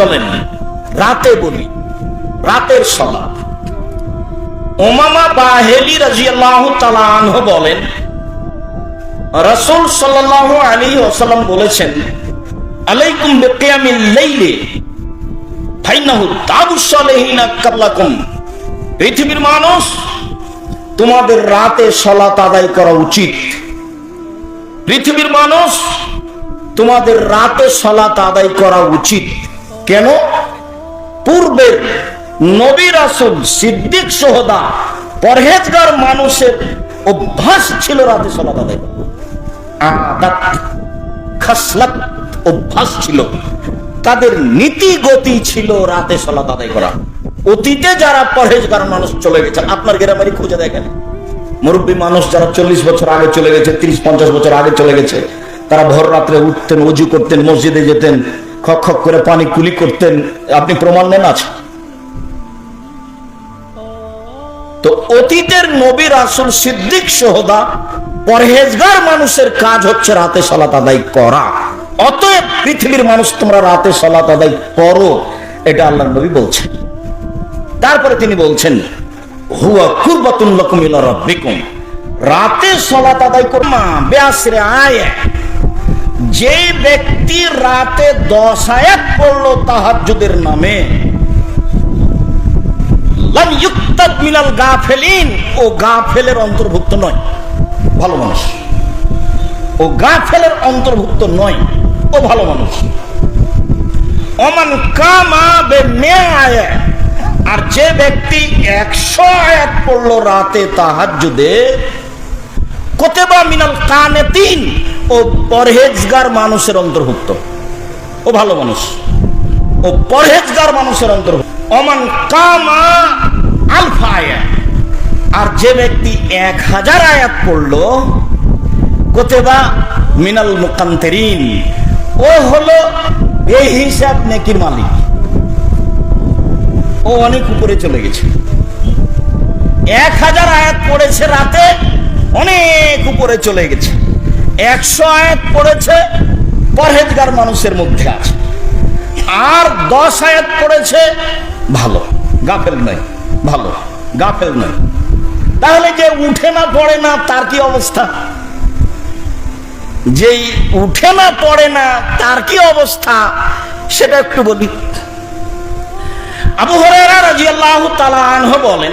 চলেন। রাতে বলি, রাতের সলা ওমামা বাহেলি আনহু বলেন, রাসূল ওয়াসাল্লাম বলেছেন পৃথিবীর মানুষ, তোমাদের রাতে সলাত আদায় করা উচিত। পৃথিবীর মানুষ, তোমাদের রাতে সলাত আদায় করা উচিত। কেন? পূর্বের নবী রাসূল সিদ্দিক সহদা পরহেজগার মানুষের অভ্যাস ছিল রাতে করা। আদাত খাসলাত অভ্যাস ছিল। তাদের নীতি গতি ছিল রাতে সলাত আদায় করা। অতীতে যারা পরহেজগার মানুষ চলে গেছে, আপনার গ্রামেরই খুঁজে দেখেন। মুরব্বী মানুষ যারা চল্লিশ বছর আগে চলে গেছে, তিরিশ, পঞ্চাশ বছর আগে চলে গেছে, তারা ভোর রাত্রে উঠতেন, অজু করতেন, মসজিদে যেতেন খক খক করে পানি কুলি করতেন। আপনি প্রমাণ নেন আছে তো অতীতের নবী রাসুল সিদ্দিক সহদা পরহেজগার মানুষের কাজ হচ্ছে রাতে সলাত আদায় করা। অতএব পৃথিবীর মানুষ তোমরা রাতে সলাত আদায় করো, এটা আল্লাহ নবী বলছেন। তারপরে তিনি বলছেন, হুয়া কুরবাতুল লাকুম ইলা রাব্বিকুম। রাতে সলাত আদায় করমা বেআসরে আয়। যে ব্যক্তি রাতে দশ আয়াত পড়ল তাহাজ্জুদের নামে ইউক্তাব মিনাল গাফেলিন, ও গাফেলের অন্তর্ভুক্ত নয়। ভালো মানুষ। ও গাফেলের অন্তর্ভুক্ত নয়, ও ভালো মানুষ। অমান কামা বে আয়া আর যে ব্যক্তি একশো আয়াত পড়ল রাতে তাহাজ্জুদে কোতেবা মিনাল কানে তিন ও পরহেজগার মানুষের অন্তর্ভুক্ত। ও ভালো মানুষ। ও পরহেজগার মানুষের অন্তর্ভুক্ত। অমান কামা আলফা আয়াত আর যে ব্যক্তি এক হাজার আয়াত পড়ল, কোতেবা মিনাল মুকান্তেরিন? ও হলো এই হিসাব নেকির মালিক। ও অনেক উপরে চলে গেছে। এক হাজার আয়াত পড়েছে রাতে অনেক উপরে চলে গেছে। একশো আয়াত পড়েছে, পরহেজগার মানুষের মধ্যে আছে। আর দশ আয়াত পড়েছে, ভালো। গাফেল নয়, ভালো। গাফেল নয়। তাহলে যে উঠে না পড়ে না, তার কি অবস্থা? যেই উঠে না পড়ে না, তার কি অবস্থা? সেটা একটু বলি। আবু হরাইরা রাদিয়াল্লাহু তাআলা আনহু বলেন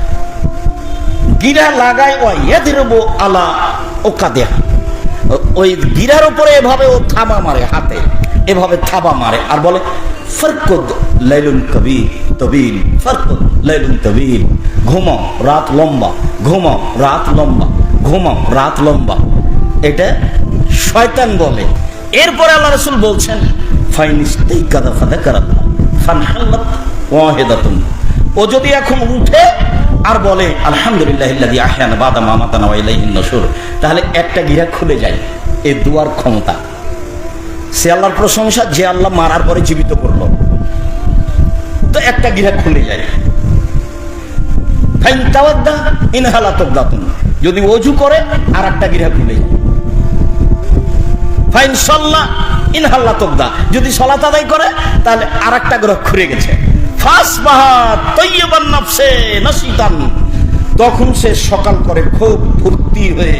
গিরা লাগায় ও এদিরবো আলা ওকা দেহা ওই গিরার উপরে এভাবে ও থাবা মারে হাতে, এভাবে থাবা মারে। আর বলে, ফরকুদ লাইলুন কবির, তবিল, ফরকুদ লাইলুন তবিল। ঘুমাও, রাত লম্বা, ঘুমাও, রাত লম্বা, ঘুমাও, রাত লম্বা। এটা শয়তান বলে। এরপরে আল্লাহ রসুল বলছেন ফাইনিস্তেই কাদা ফাদা কারাদা ফানহাল্লাত ওয়াহিদাতুন। ও যদি এখন উঠে আর বলে, আলহামদুলিল্লাহ তাহলে একটা গিরা খুলে যায়, এ দুয়ার ক্ষমতা। সে আল্লাহর প্রশংসা, যে আল্লাহ মারার পরে জীবিত করল। তো একটা গিরা খুলে যায়। যদি অজু করে আর একটা গিরা খুলে যায়। ফাইন সল্লা ইনহাল্লা তবদা যদি সলাত আদায় করে, তাহলে আর একটা গ্রহ খুলে গেছে। তখন সে সকাল করে খুব ফুর্তি হয়ে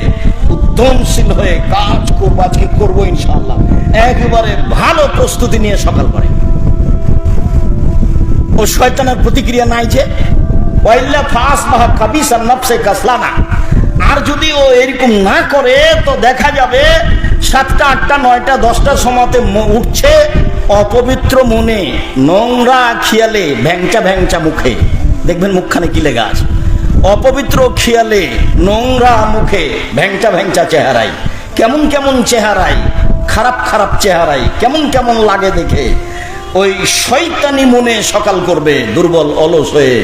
উদ্যমশীল হয়ে কাজ করব আজকে করব ইনশাল্লাহ একেবারে ভালো প্রস্তুতি নিয়ে সকাল করে। ও শয়তানের প্রতিক্রিয়া নাই যে আর যদি ও এরকম না করে, তো দেখা যাবে সাতটা, আটটা, নয়টা, দশটার সময়তে উঠছে অপবিত্র মনে, নোংরা খিয়ালে, ভ্যাংচা ভ্যাংচা মুখে। দেখবেন মুখখানে কি লেগা আছে? অপবিত্র খিয়ালে, নোংরা মুখে, ভ্যাংচা ভ্যাংচা চেহারাই কেমন কেমন চেহারাই খারাপ খারাপ চেহারাই কেমন কেমন লাগে দেখে। ওই শৈতানি মনে সকাল করবে, দুর্বল অলস হয়ে।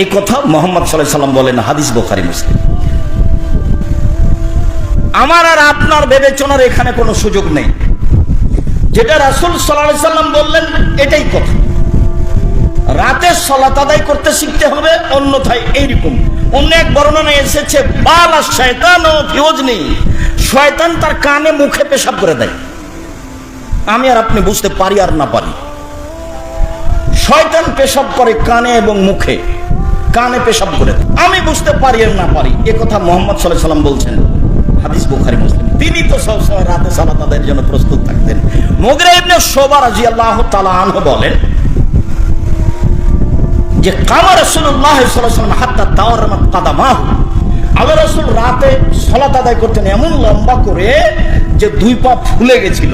এই কথা মোহাম্মদ সাল্লাহ সাল্লাম বলেন হাদিস বোখারি মুসলিম। আমার আর আপনার বিবেচনার এখানে কোনো সুযোগ নেই। যেটা রাসুল সাল্লাহ সাল্লাম বললেন, এটাই কথা। রাতে সলাত আদায় করতে শিখতে হবে, অন্যথায় এইরকম। অন্য এক বর্ণনা এসেছে, বাল শয়তান ও ফিওজনি শয়তান তার কানে মুখে পেশাব করে দেয়। আমি আর আপনি বুঝতে পারি আর না পারি। শয়তান পেশাব করে কানে এবং মুখে। কানে পেশাব করে। আমি বুঝতে পারি আর না পারি। এ কথা মোহাম্মদ সাল্লাহ সাল্লাম বলছেন। হাদিস বুখারি, মুসলিম। তিনি তো সবসময় রাতে সালাত আদায়ের জন্য প্রস্তুত থাকতেন। মুগরা ইবনে শোভা রাদিয়াল্লাহু তাআলা আনহু বলেন যে, কামা রাসূলুল্লাহ সাল্লাল্লাহু আলাইহি হাত্তা তাওয়ারামাত কাদামাহু। আল্লাহ রাসূল রাতে সালাত আদায় করতেন এমন লম্বা করে যে দুই পা ফুলে গেছিল।